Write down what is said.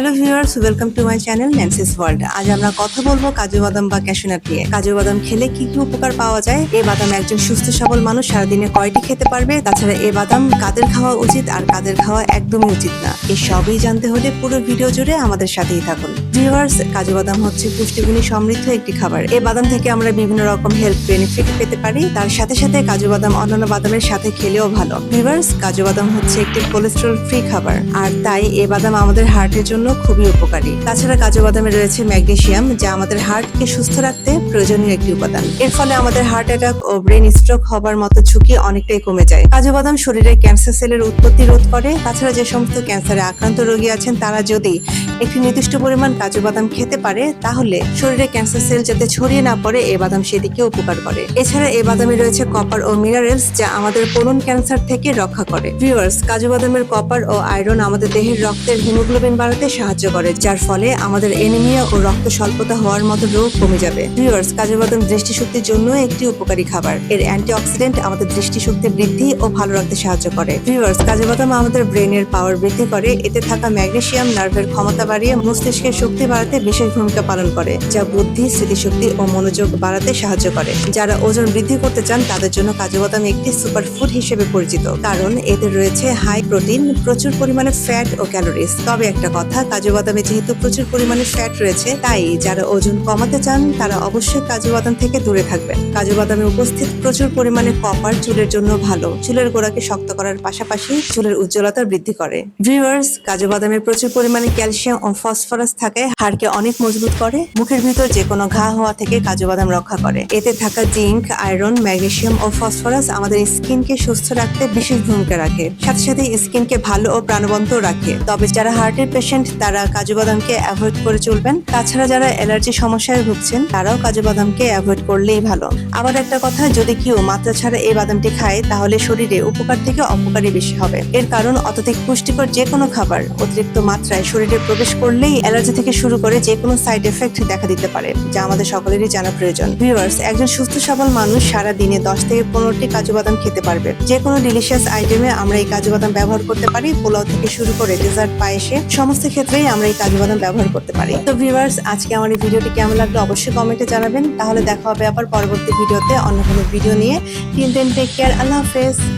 Hello viewers, welcome to my channel Nancy's world আজ আমরা কথা বলব কাজু বাদাম বা ক্যাশনাট নিয়ে। কাজু বাদাম খেলে কি কি উপকার পাওয়া যায়? এ বাদাম একজন সুস্থ সবল মানুষ সারাদিনে কয়টি খেতে পারবে? তাছাড়া এ বাদাম কাদের খাওয়া উচিত? আর কাদের খাওয়া একদমই উচিত না। এই সবই জানতে হলে পুরো ভিডিও জুড়ে আমাদের সাথেই থাকুন। ভিউয়ার্স কাজু বাদাম হচ্ছে পুষ্টিগুণী সমৃদ্ধ একটি খাবার। এই বাদাম থেকে আমরা বিভিন্ন রকম হেলথ বেনিফিট পেতে পারি। তার সাথে সাথে কাজু বাদাম অন্যান্য বাদামের সাথে খেলেও ভালো। ভিউয়ার্স কাজু বাদাম হচ্ছে একটি কোলেস্ট্রল ফ্রি খাবার। আর তাই এ বাদাম আমাদের হার্টের জন্য খুবই উপকারী। তাছাড়া কাজু বাদামে রয়েছে ম্যাগনেসিয়াম যা আমাদের হার্টকে সুস্থ রাখতে প্রয়োজনীয় একটি উপাদান। এর ফলে আমাদের হার্ট অ্যাটাক ও ব্রেন স্ট্রোক হবার মতো ঝুঁকি অনেকটাই কমে যায়। কাজু বাদাম শরীরে ক্যান্সার সেলের উৎপত্তি রোধ করে। তাছাড়া যে সমস্ত ক্যান্সারে আক্রান্ত রোগী আছেন, তারা যদি একটি নির্দিষ্ট পরিমাণ কাজু বাদাম খেতে পারে, তাহলে শরীরে ক্যান্সার সেল যাতে ছড়িয়ে না পড়ে এই বাদাম সেদিকে উপকার করে। এছাড়া এই বাদামে রয়েছে কপার ও মিনারেলস, যা আমাদের কোলন ক্যান্সার থেকে রক্ষা করে। ভিউয়ার্স, কাজু বাদামের কপার ও আয়রন আমাদের দেহের রক্তের হিমোগ্লোবিন বাড়াতে সাহায্য করে, যার ফলে আমাদের এনিমিয়া ও রক্ত স্বল্পতা হওয়ার মতো রোগ কমে যাবে। ভিউয়ার্স, কাজু বাদাম দৃষ্টিশক্তির জন্য একটি উপকারী খাবার। এর অ্যান্টিঅক্সিডেন্ট আমাদের দৃষ্টিশক্তি বৃদ্ধি ও ভালো রাখতে সাহায্য করে। ভিউয়ার্স, কাজু বাদাম আমাদের ব্রেনের পাওয়ার বৃদ্ধি করে, এতে থাকা ম্যাগনেশিয়াম নার্ভের ক্ষমতা বাড়িয়ে মস্তিষ্কের শক্তি বাড়াতে বিশেষ ভূমিকা পালন করে, যা বুদ্ধি, স্মৃতিশক্তি ও মনোযোগ বাড়াতে সাহায্য করে। যারা ওজন বৃদ্ধি করতে চান, তাদের জন্য কাজু বাদাম একটি সুপার ফুড হিসেবে পরিচিত। কারণ, এতে রয়েছে হাই প্রোটিন প্রচুর পরিমাণে ফ্যাট ও ক্যালোরিজ তবে একটা কথা কাজু বাদামে যেহেতু প্রচুর পরিমাণে ফ্যাট রয়েছে, তাই যারা ওজন কমাতে চান, তারা অবশ্যই কাজু বাদাম থেকে দূরে থাকবেন। কাজু বাদামে উপস্থিত প্রচুর পরিমাণে কপার চুলের জন্য ভালো। চুলের গোড়াকে শক্ত করার পাশাপাশি চুলের উজ্জ্বলতা বৃদ্ধি করে। ভিউয়ার্স কাজু বাদামে প্রচুর পরিমাণে ক্যালসিয়াম ও ফসফরাস থাকে হাড়কে অনেক মজবুত করে, মুখের ভিতর যে কোনো ঘা হওয়া থেকে কাজু বাদাম রক্ষা করে। এতে থাকা জিঙ্ক, আয়রন, ম্যাগনেসিয়াম ও ফসফরাস আমাদের স্কিনকে সুস্থ রাখতে বিশেষ ভূমিকা রাখে। সাথে সাথে স্কিনকে ভালো ও প্রাণবন্ত রাখে। তবে যারা হার্টের পেশেন্ট, তারা কাজু বাদামকে অ্যাভয়েড করে চলবেন। তাছাড়া যারা অ্যালার্জি সমস্যায় ভুগছেন, তারাও কাজু বাদামকে অ্যাভয়েড করলেই ভালো। আবার একটা কথা, যদি কেউ মাত্রা ছাড়া এই বাদামটি খায়, তাহলে শরীরে উপকার থেকে অপকারই বেশি হবে। এর কারণ অত্যধিক পুষ্টিকর যে কোনো খাবার, অতিরিক্ত মাত্রায় শরীরে প্রবেশ করলেই অ্যালার্জি থেকে শুরু করে যে কোনো সাইড এফেক্ট দেখা দিতে পারে, যা আমাদের সকলেরই জানা প্রয়োজন। ভিউয়ার্স একজন সুস্থ, সবল মানুষ সারা দিনে দশ থেকে পনেরোটি কাজু বাদাম খেতে পারবে। যে কোনো ডিলিশিয়াস আইটেমে আমরা এই কাজু বাদাম ব্যবহার করতে পারি। পোলাও থেকে শুরু করে ডেজার্ট পায়েসে সমস্ত ক্ষেত্রেই আমরা এই কাজু বাদাম ব্যবহার করতে পারি। তো ভিউয়ার্স আজকে আমার এই ভিডিওটি কেমন লাগল অবশ্যই কমেন্টে জানাবেন। তাহলে দেখা হবে আবার পরবর্তী ভিডিওতে অন্য কোনো ভিডিও নিয়ে। টিল দেন টেক কেয়ার আল্লাহ হাফেজ।